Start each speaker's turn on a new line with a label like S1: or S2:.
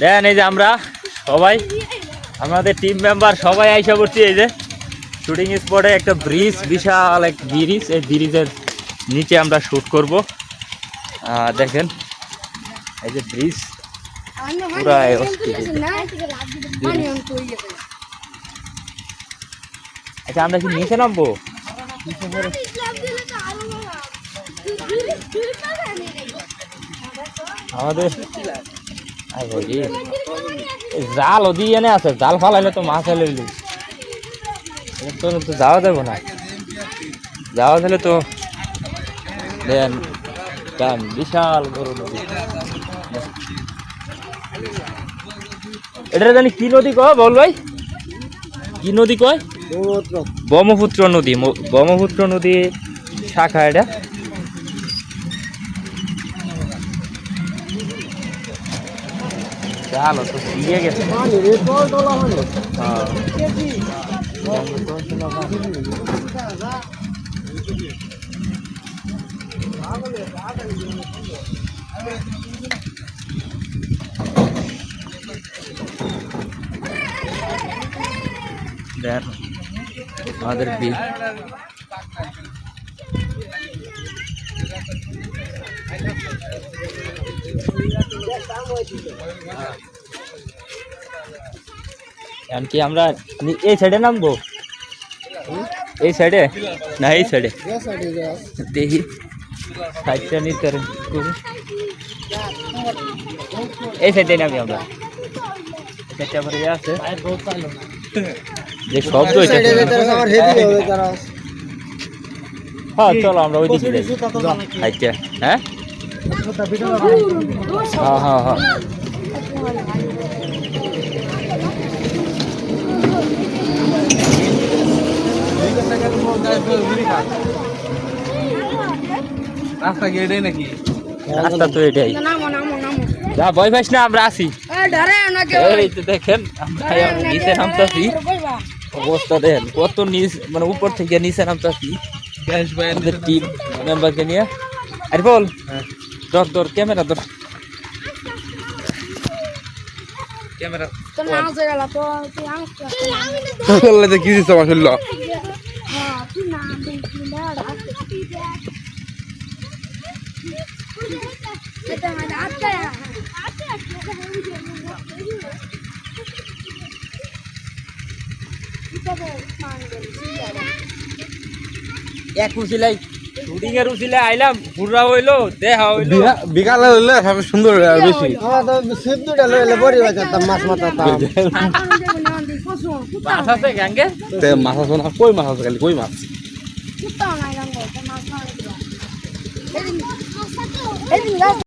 S1: দেন, এই যে আমরা সবাই, আমাদের টিম মেম্বার সবাই আইসা পড়ছি, এই যে শুটিং স্পটে একটা ব্রিজ বিশাল এক ব্রিজ এই ব্রিজের নিচে আমরা শুট করব দেখেন, এই যে ব্রিজ পুরাই। আচ্ছা আমরা কি নিচে নামবো আমাদের জাল ওদি এনে আছে জাল ফালাইলে তো মাছ এলে তো তো যাওয়া যাব না। যাওয়া গেলে তো দেন বিশাল বড় নদী। এটা জানি কি নদী কয় বল ভাই? কি নদী কয়? ব্রহ্মপুত্র নদী ব্রহ্মপুত্র নদী শাখা এটা। চালো তো দিয়ে গেছে হ্যাঁ। দেখ আমাদের বি এখন কি আমরা এই সাইডে নামবো? এই সাইডে না এই সাইডে দেখি। সাইডটা নিতে এই সাইডে নামি আমরা। সেটা আছে। যে শব্দ হ্যাঁ চলো আমরা ওই দিকে আচ্ছা হ্যাঁ? হ্যাঁ হ্যাঁ হ্যাঁ
S2: রাস্তা কি নাকি
S1: রাস্তা তো এটাই। যা ভয় পাইস না আমরা আসি এই তো দেখেন আমরা নিচে নামতাছি। অবস্থা দেখেন কত নিচ মানে উপর থেকে নিচে নামতাছি। টিম মেম্বারকে নিয়ে। আরে বল ধর ধর ক্যামেরা ধর ক্যামেরা
S2: বললে যে কি দিচ্ছে আমার শরীর
S1: এক উচিলাই শুটিং এর উচিলাই আইলাম ঘুরা হইল দেখা হইল।
S2: বিকালে হইল সব সুন্দর আর বেশি।
S1: মাছ আছে গ্যাঙ্গে
S2: তে মাছ আছে না কই মাছ আছে খালি কই মাছ?
S3: এই